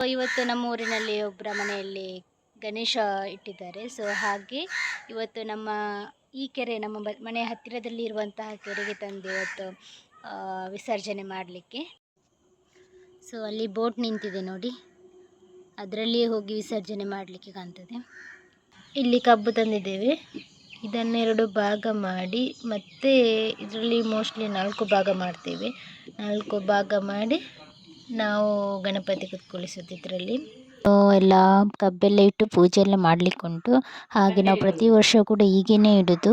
ಇವತ್ತು ನಮ್ಮ ಊರಿನಲ್ಲಿ ಒಬ್ಬರ ಮನೆಯಲ್ಲಿ ಗಣೇಶ ಇಟ್ಟಿದ್ದಾರೆ. ಸೊ ಹಾಗೆ ಇವತ್ತು ನಮ್ಮ ಈ ಕೆರೆ, ನಮ್ಮ ಮನೆ ಹತ್ತಿರದಲ್ಲಿ ಇರುವಂತಹ ಕೆರೆಗೆ ತಂದು ಇವತ್ತು ವಿಸರ್ಜನೆ ಮಾಡಲಿಕ್ಕೆ. ಸೊ ಅಲ್ಲಿ ಬೋಟ್ ನಿಂತಿದೆ ನೋಡಿ. ಅದರಲ್ಲಿಯೇ ಹೋಗಿ ವಿಸರ್ಜನೆ ಮಾಡಲಿಕ್ಕೆ ಕಾಣ್ತದೆ. ಇಲ್ಲಿ ಕಬ್ಬು ತಂದಿದ್ದೇವೆ. ಇದನ್ನೆರಡು ಭಾಗ ಮಾಡಿ ಮತ್ತೆ ಇದರಲ್ಲಿ ಮೋಸ್ಟ್ಲಿ ನಾಲ್ಕು ಭಾಗ ಮಾಡ್ತೇವೆ. ನಾಲ್ಕು ಭಾಗ ಮಾಡಿ ನಾವು ಗಣಪತಿ ಕುತ್ಕೊಳಿಸೋದು ಇದರಲ್ಲಿ ಎಲ್ಲ ಕಬ್ಬೆಲ್ಲ ಇಟ್ಟು ಪೂಜೆ ಎಲ್ಲ ಮಾಡಲಿಕ್ಕೆ ಉಂಟು. ಹಾಗೆ ನಾವು ಪ್ರತಿ ವರ್ಷ ಕೂಡ ಹೀಗೇನೆ ಇಡೋದು.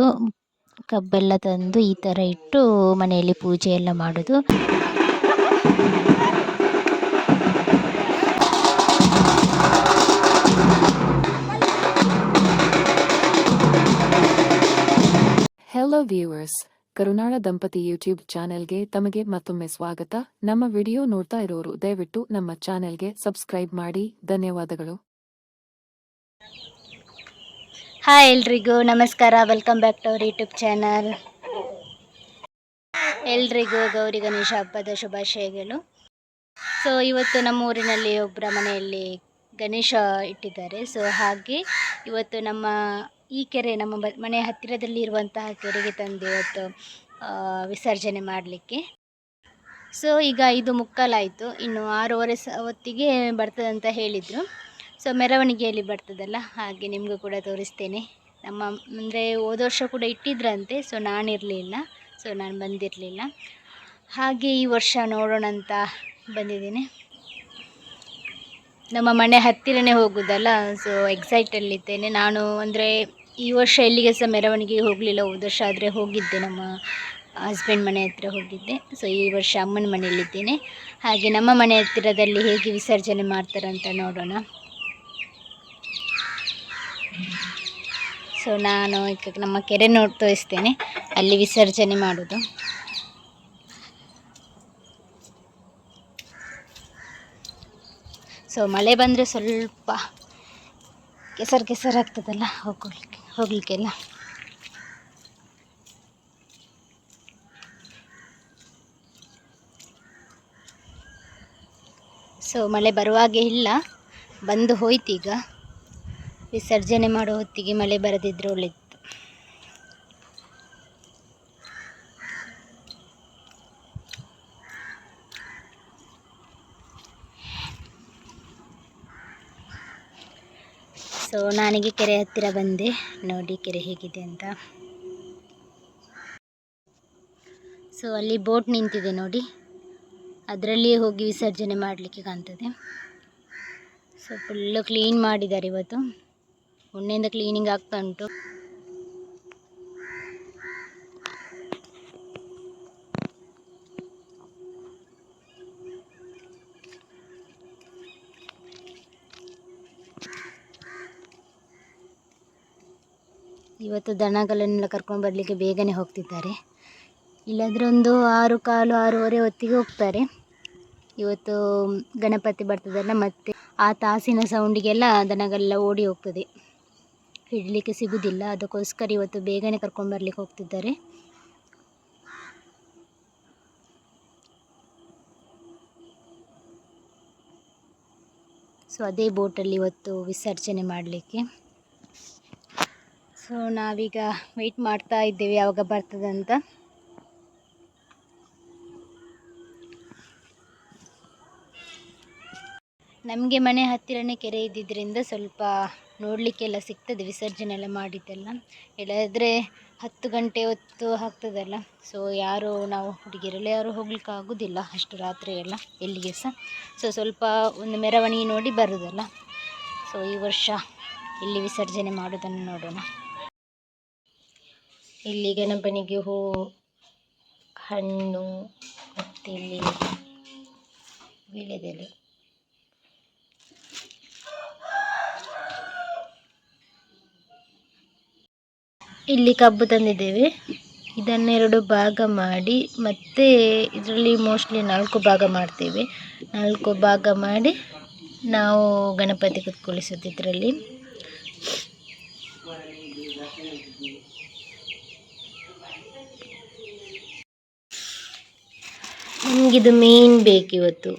ಕಬ್ಬೆಲ್ಲ ತಂದು ಈ ಥರ ಇಟ್ಟು ಮನೆಯಲ್ಲಿ ಪೂಜೆ ಎಲ್ಲ ಮಾಡೋದು. ಹೆಲೋ ವ್ಯೂವರ್ಸ್ ಕರುನಾಳ ದಂಪತಿ ಯೂಟ್ಯೂಬ್ ಚಾನೆಲ್ಗೆ ತಮಗೆ ಮತ್ತೊಮ್ಮೆ ಸ್ವಾಗತ. ನಮ್ಮ ವಿಡಿಯೋ ನೋಡ್ತಾ ಇರೋರು ದಯವಿಟ್ಟು ನಮ್ಮ ಚಾನೆಲ್ಗೆ ಸಬ್ಸ್ಕ್ರೈಬ್ ಮಾಡಿ. ಧನ್ಯವಾದಗಳು. ಹಾಯ್ ಎಲ್ರಿಗೂ ನಮಸ್ಕಾರ. Welcome back to our YouTube channel. ಎಲ್ರಿಗೂ ಗೌರಿ ಗಣೇಶ ಹಬ್ಬದ ಶುಭಾಶಯಗಳು. ಸೊ ಇವತ್ತು ನಮ್ಮ ಊರಿನಲ್ಲಿ ಒಬ್ಬರ ಮನೆಯಲ್ಲಿ ಗಣೇಶ ಇಟ್ಟಿದ್ದಾರೆ. ಸೊ ಹಾಗೆ ಇವತ್ತು ನಮ್ಮ ಈ ಕೆರೆ ನಮ್ಮ ಮನೆ ಹತ್ತಿರದಲ್ಲಿ ಇರುವಂತಹ ಕೆರೆಗೆ ತಂದು ಇವತ್ತು ವಿಸರ್ಜನೆ ಮಾಡಲಿಕ್ಕೆ. ಸೊ, ಈಗ ಇದು ಮುಕ್ಕಾಲಾಯಿತು. ಇನ್ನು ಆರೂವರೆ ಸ, ಹೊತ್ತಿಗೆ ಬರ್ತದೆ ಅಂತ ಹೇಳಿದರು. ಸೊ, ಮೆರವಣಿಗೆಯಲ್ಲಿ ಬರ್ತದಲ್ಲ, ಹಾಗೆ ನಿಮಗೂ ಕೂಡ ತೋರಿಸ್ತೇನೆ. ನಮ್ಮ, ಅಂದರೆ ಹೋದ ವರ್ಷ ಕೂಡ ಇಟ್ಟಿದ್ರಂತೆ, ಸೊ, ನಾನಿರಲಿಲ್ಲ. ಸೊ, ನಾನು ಬಂದಿರಲಿಲ್ಲ. ಹಾಗೆ ಈ ವರ್ಷ ನೋಡೋಣ ಅಂತ ಬಂದಿದ್ದೀನಿ. ನಮ್ಮ ಮನೆ ಹತ್ತಿರನೇ ಹೋಗೋದಲ್ಲ, ಸೊ ಎಕ್ಸೈಟಲ್ಲಿದ್ದೇನೆ ನಾನು, ಅಂದರೆ ಈ ವರ್ಷ ಎಲ್ಲಿಗೆ ಸಹ ಮೆರವಣಿಗೆಗೆ ಹೋಗಲಿಲ್ಲ, ಹೋದ ವರ್ಷ ಆದರೆ ಹೋಗಿದ್ದೆ, ನಮ್ಮ ಹಸ್ಬೆಂಡ್ ಮನೆ ಹತ್ತಿರ ಹೋಗಿದ್ದೆ. ಸೊ ಈ ವರ್ಷ ಅಮ್ಮನ ಮನೆಯಲ್ಲಿದ್ದೇನೆ. ಹಾಗೆ ನಮ್ಮ ಮನೆ ಹತ್ತಿರದಲ್ಲಿ ಹೇಗೆ ವಿಸರ್ಜನೆ ಮಾಡ್ತಾರಂತ ನೋಡೋಣ. ಸೊ ನಾನು ಈಗ ನಮ್ಮ ಕೆರೆ ನೋಡಿ ತೋರಿಸ್ತೇನೆ. ಅಲ್ಲಿ ವಿಸರ್ಜನೆ ಮಾಡೋದು. ಸೊ ಮಳೆ ಬಂದರೆ ಸ್ವಲ್ಪ ಕೆಸರು ಕೆಸರು ಆಗ್ತದಲ್ಲ ಹೋಗ್ಲಿಕ್ಕೆ. ಹೋಗಲಿಕ್ಕೆಲ್ಲ. ಸೊ ಮಳೆ ಬರುವಾಗೆ ಇಲ್ಲ. ಬಂದು ಹೋಯ್ತು ಈಗ ವಿಸರ್ಜನೆ ಮಾಡೋ ಹೊತ್ತಿಗೆ ಮಳೆ ಬರದಿದ್ದರೆ ಒಳ್ಳೆಯದು ಸೊ ನಾನಿಗೆ ಕೆರೆ ಹತ್ತಿರ ಬಂದೆ. ನೋಡಿ ಕೆರೆ ಹೇಗಿದೆ ಅಂತ. ಸೊ ಅಲ್ಲಿ ಬೋಟ್ ನಿಂತಿದೆ ನೋಡಿ. ಅದರಲ್ಲಿಯೇ ಹೋಗಿ ವಿಸರ್ಜನೆ ಮಾಡಲಿಕ್ಕೆ ಕಾಣ್ತದೆ. ಸೊ ಫುಲ್ಲು ಕ್ಲೀನ್ ಮಾಡಿದ್ದಾರೆ ಇವತ್ತು. ಮೊನ್ನೆಯಿಂದ ಕ್ಲೀನಿಂಗ್ ಆಗ್ತಾ ಉಂಟು. ಇವತ್ತು ದನಗಳನ್ನೆಲ್ಲ ಕರ್ಕೊಂಡು ಬರಲಿಕ್ಕೆ ಬೇಗನೆ ಹೋಗ್ತಿದ್ದಾರೆ. ಇಲ್ಲಾಂದರೆ ಒಂದು ಆರು ಕಾಲು ಆರೂವರೆ ಹೊತ್ತಿಗೆ ಹೋಗ್ತಾರೆ. ಇವತ್ತು ಗಣಪತಿ ಬರ್ತದಲ್ಲ, ಮತ್ತು ಆ ತಾಸಿನ ಸೌಂಡಿಗೆಲ್ಲ ದನಗಳೆಲ್ಲ ಓಡಿ ಹೋಗ್ತದೆ. ಹಿಡಲಿಕ್ಕೆ ಸಿಗುವುದಿಲ್ಲ ಅದಕ್ಕೋಸ್ಕರ ಇವತ್ತು ಬೇಗನೆ ಕರ್ಕೊಂಡು ಬರಲಿಕ್ಕೆ ಹೋಗ್ತಿದ್ದಾರೆ. ಸೊ ಅದೇ ಬೋಟಲ್ಲಿ ಇವತ್ತು ವಿಸರ್ಜನೆ ಮಾಡಲಿಕ್ಕೆ. ಸೊ ನಾವೀಗ ವೆಯ್ಟ್ ಮಾಡ್ತಾ ಇದ್ದೇವೆ ಯಾವಾಗ ಬರ್ತದಂತ. ನಮಗೆ ಮನೆ ಹತ್ತಿರನೇ ಕೆರೆ ಇದ್ದಿದ್ದರಿಂದ ಸ್ವಲ್ಪ ನೋಡಲಿಕ್ಕೆಲ್ಲ ಸಿಗ್ತದೆ, ವಿಸರ್ಜನೆ ಎಲ್ಲ ಮಾಡಿದ್ದೆಲ್ಲ. ಇಲ್ಲದ್ರೆ ಹತ್ತು ಗಂಟೆ ಹೊತ್ತು ಆಗ್ತದಲ್ಲ. ಸೊ ಯಾರು ನಾವು ಹುಡುಗಿಯರೆಲ್ಲ ಯಾರು ಹೋಗ್ಲಿಕ್ಕೆ ಆಗೋದಿಲ್ಲ ಅಷ್ಟು ರಾತ್ರಿ ಎಲ್ಲ ಎಲ್ಲಿಗೆ ಸಹ. ಸೊ ಸ್ವಲ್ಪ ಒಂದು ಮೆರವಣಿಗೆ ನೋಡಿ ಬರೋದಲ್ಲ. ಸೊ ಈ ವರ್ಷ ಇಲ್ಲಿ ವಿಸರ್ಜನೆ ಮಾಡೋದನ್ನು ನೋಡೋಣ. ಇಲ್ಲಿ ಗಣಪನಿಗೆ ಹೂವು ಹಣ್ಣು ಮತ್ತು ಇಲ್ಲಿ ವೀಳ್ಯದೆಲೆ ಇಲ್ಲಿ ಕಬ್ಬು ತಂದಿದ್ದೇವೆ. ಇದನ್ನೆರಡು ಭಾಗ ಮಾಡಿ ಮತ್ತೆ ಇದರಲ್ಲಿ ಮೋಸ್ಟ್ಲಿ ನಾಲ್ಕು ಭಾಗ ಮಾಡ್ತೇವೆ. ನಾಲ್ಕು ಭಾಗ ಮಾಡಿ ನಾವು ಗಣಪತಿ ಕುತ್ಕೊಳಿಸೋದು ಇದರಲ್ಲಿ. ನಮಗಿದು ಮೇನ್ ಬೇಕು ಇವತ್ತು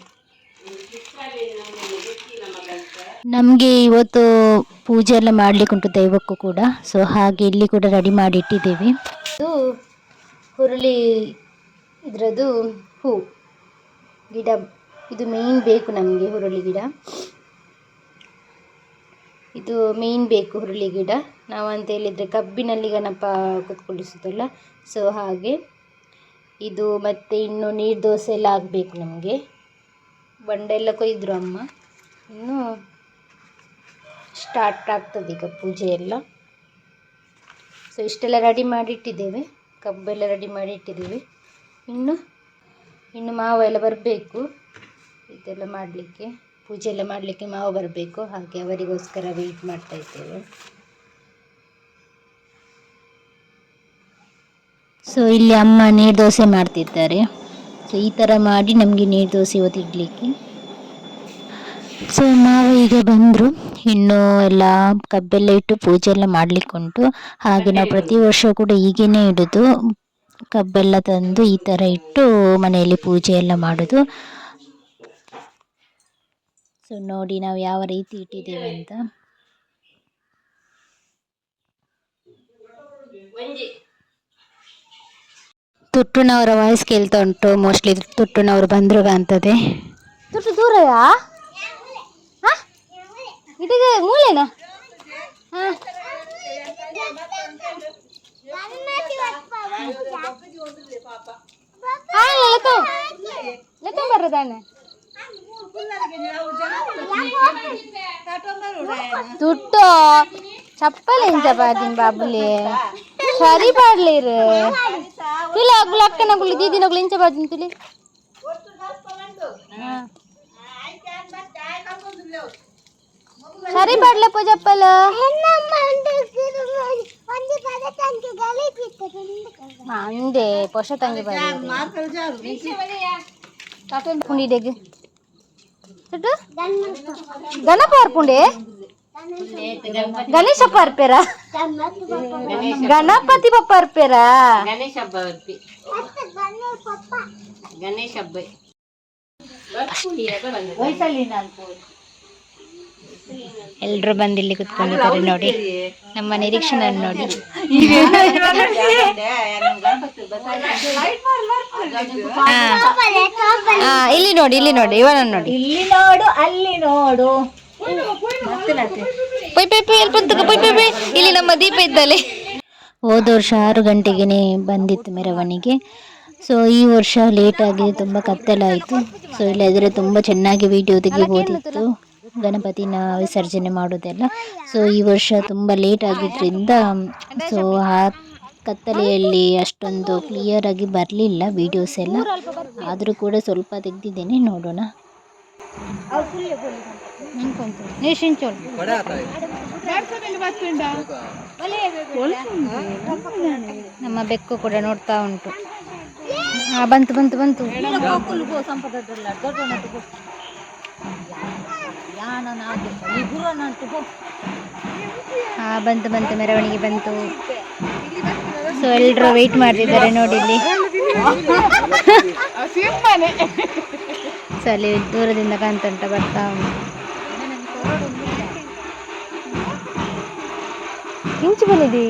ನಮಗೆ ಇವತ್ತು ಪೂಜೆ ಎಲ್ಲ ಮಾಡಲಿಕ್ಕೆ ಉಂಟು ದೈವಕ್ಕೂ ಕೂಡ. ಸೊ ಹಾಗೆ ಇಲ್ಲಿ ಕೂಡ ರೆಡಿ ಮಾಡಿ ಇಟ್ಟಿದ್ದೇವೆ. ಇದು ಹುರುಳಿ ಇದರದ್ದು ಹೂ ಗಿಡ. ಇದು ಮೇಯ್ನ್ ಬೇಕು ನಮಗೆ ಹುರುಳಿ ಗಿಡ. ಇದು ಮೇಯ್ನ್ ಬೇಕು ಹುರುಳಿ ಗಿಡ. ನಾವು ಅಂತ ಹೇಳಿದರೆ ಕಬ್ಬಿನಲ್ಲಿ ಗಣಪ ಕೂತ್ಕೊಳ್ಳಿಸೋದಲ್ಲ ಸೊ ಹಾಗೆ. ಇದು ಮತ್ತು ಇನ್ನು ನೀರು ದೋಸೆ ಎಲ್ಲ ಆಗಬೇಕು ನಮಗೆ. ಬಂಡೆ ಎಲ್ಲ ಕೊಯ್ದರು ಅಮ್ಮ. ಇನ್ನು ಸ್ಟಾರ್ಟ್ ಆಗ್ತದೆ ಈಗ ಪೂಜೆ ಎಲ್ಲ. ಸೊ ಇಷ್ಟೆಲ್ಲ ರೆಡಿ ಮಾಡಿ ಇಟ್ಟಿದ್ದೇವೆ ಕಬ್ಬೆಲ್ಲ ರೆಡಿ ಮಾಡಿ ಇಟ್ಟಿದ್ದೇವೆ ಇನ್ನು ಇನ್ನು ಮಾವು ಎಲ್ಲ ಬರಬೇಕು. ಇದೆಲ್ಲ ಮಾಡಲಿಕ್ಕೆ, ಪೂಜೆ ಎಲ್ಲ ಮಾಡಲಿಕ್ಕೆ ಮಾವು ಬರಬೇಕು. ಹಾಗೆ ಅವರಿಗೋಸ್ಕರ ವೆಯ್ಟ್ ಮಾಡ್ತಾ ಸೊ ಇಲ್ಲಿ ಅಮ್ಮ ನೀರು ದೋಸೆ ಮಾಡ್ತಿದ್ದಾರೆ. ಸೊ ಈ ಥರ ಮಾಡಿ ನಮಗೆ ನೀರು ದೋಸೆ ಇವತ್ತು ಇಡಲಿಕ್ಕೆ. ಸೊ ನಾವು ಈಗ ಬಂದರು. ಇನ್ನು ಎಲ್ಲ ಕಬ್ಬೆಲ್ಲ ಇಟ್ಟು ಪೂಜೆ ಎಲ್ಲ ಮಾಡಲಿಕ್ಕುಂಟು ಹಾಗೆ ನಾವು ಪ್ರತಿ ವರ್ಷ ಕೂಡ ಹೀಗೇನೆ ಇಡೋದು. ಕಬ್ಬೆಲ್ಲ ತಂದು ಈ ಥರ ಇಟ್ಟು ಮನೆಯಲ್ಲಿ ಪೂಜೆ ಎಲ್ಲ ಮಾಡೋದು. ಸೊ ನೋಡಿ ನಾವು ಯಾವ ರೀತಿ ಇಟ್ಟಿದ್ದೇವೆ ಅಂತ. ತುಟ್ಟುನವರ ವಾಯ್ಸ್ ಕೇಳ್ತಾ ಉಂಟು ಮೋಸ್ಟ್ಲಿ ತುಟ್ಟುನವರು ಬಂದ್ರು ಕಾಣ್ತದೆ ತುಟ್ಟು ದೂರಯಾ? ಇದೀಗ ಮೂಲೆನಾ ಬರೋದಾನೆ ತುಟ್ಟು. ಚಪ್ಪಲ್ ಎಂಚ ಬಾಬುಲಿ. ಸರಿ ಪಾಡ್ಲಿ ತುಲಿ ಅಗ್ಲು ಅಕ್ಕನ ಗುಳಿ ದೀದಿನ ಗುಳಿ ಇಂಚ ಬಾಜಿನ ತುಲಿ ಸರಿ ಬಾಡ್ಲ ಪೂಜಪ್ಪಲ ಅಂದೆ ಪೋಷ ತಂಗಿ ಪುಂಡಿ ಡೆಗ್ ಗಣಪ ಪುಂಡಿ ಗಣೇಶ ಪಾರ್ಪೇರಾ ಗಣಪತಿ ಬಪ್ಪ ಅರ್ಪೇರಾ? ಗಣೇಶ ಹಬ್ಬ ಅರ್ಪಿ. ಗಣೇಶ ಹಬ್ಬ. ಎಲ್ರು ಬಂದು ಇಲ್ಲಿ ಕುತ್ಕೊಂಡಿದ್ದಾರೆ ನೋಡಿ. ನಮ್ಮ ನಿರೀಕ್ಷಣ ನೋಡಿ. ಇಲ್ಲಿ ನೋಡಿ ಇಲ್ಲಿ ನೋಡಿ ಇವನ ನೋಡಿ. ಇಲ್ಲಿ ನೋಡು ಅಲ್ಲಿ ನೋಡು. ಪೈ ಪೈ ಬಂತು ಪೈ ಪೈ ಪೊಯ್ ಇಲ್ಲಿ ನಮ್ಮ ದೀಪ ಇದ್ದಲ್ಲಿ ಹೋದ ವರ್ಷ ಆರು ಗಂಟೆಗೆ ಬಂದಿತ್ತು ಮೆರವಣಿಗೆ. ಸೊ ಈ ವರ್ಷ ಲೇಟ್ ಆಗಿ ತುಂಬ ಕತ್ತಲಾಯಿತು ಸೊ ಇಲ್ಲದ್ರೆ ತುಂಬ ಚೆನ್ನಾಗಿ ವಿಡಿಯೋ ತೆಗಿಬೋದಿತ್ತು. ಗಣಪತಿನ ವಿಸರ್ಜನೆ ಮಾಡೋದೆಲ್ಲ. ಸೊ ಈ ವರ್ಷ ತುಂಬ ಲೇಟ್ ಆಗಿದ್ದರಿಂದ ಸೊ ಆ ಕತ್ತಲೆಯಲ್ಲಿ ಅಷ್ಟೊಂದು ಕ್ಲಿಯರ್ ಆಗಿ ಬರಲಿಲ್ಲ ವಿಡಿಯೋಸ್ ಎಲ್ಲ. ಆದರೂ ಕೂಡ ಸ್ವಲ್ಪ ತೆಗೆದಿದ್ದೇನೆ, ನೋಡೋಣ. ನಮ್ಮ ಬೆಕ್ಕು ಕೂಡ ನೋಡ್ತಾ ಉಂಟು. ಬಂತು ಬಂತು ಬಂತು. ಹಾ ಬಂತು ಬಂತು, ಮೆರವಣಿಗೆ ಬಂತು. ಸೊ ಎಲ್ಲರೂ ವೆಯ್ಟ್ ಮಾಡ್ತಿದ್ದಾರೆ ನೋಡಿ ಅಲ್ಲಿ ದೂರದಿಂದ ಕಾಣ್ತಂಟ ಬರ್ತಾ ಉಂಟು. ಇಂಚು ಬಂದಿದೆ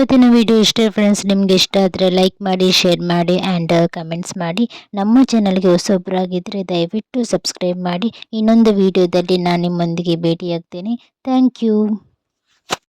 ಇವತ್ತಿನ ವಿಡಿಯೋ ಇಷ್ಟೇ ಫ್ರೆಂಡ್ಸ್ ನಿಮಗೆ ಇಷ್ಟ ಆದರೆ ಲೈಕ್ ಮಾಡಿ ಶೇರ್ ಮಾಡಿ ಆ್ಯಂಡ್ ಕಮೆಂಟ್ಸ್ ಮಾಡಿ. ನಮ್ಮ ಚಾನಲ್ಗೆ ಹೊಸೊಬ್ಬರಾಗಿದ್ದರೆ ದಯವಿಟ್ಟು ಸಬ್ಸ್ಕ್ರೈಬ್ ಮಾಡಿ. ಇನ್ನೊಂದು ವಿಡಿಯೋದಲ್ಲಿ ನಾನು ನಿಮ್ಮೊಂದಿಗೆ ಭೇಟಿಯಾಗ್ತೇನೆ. Thank you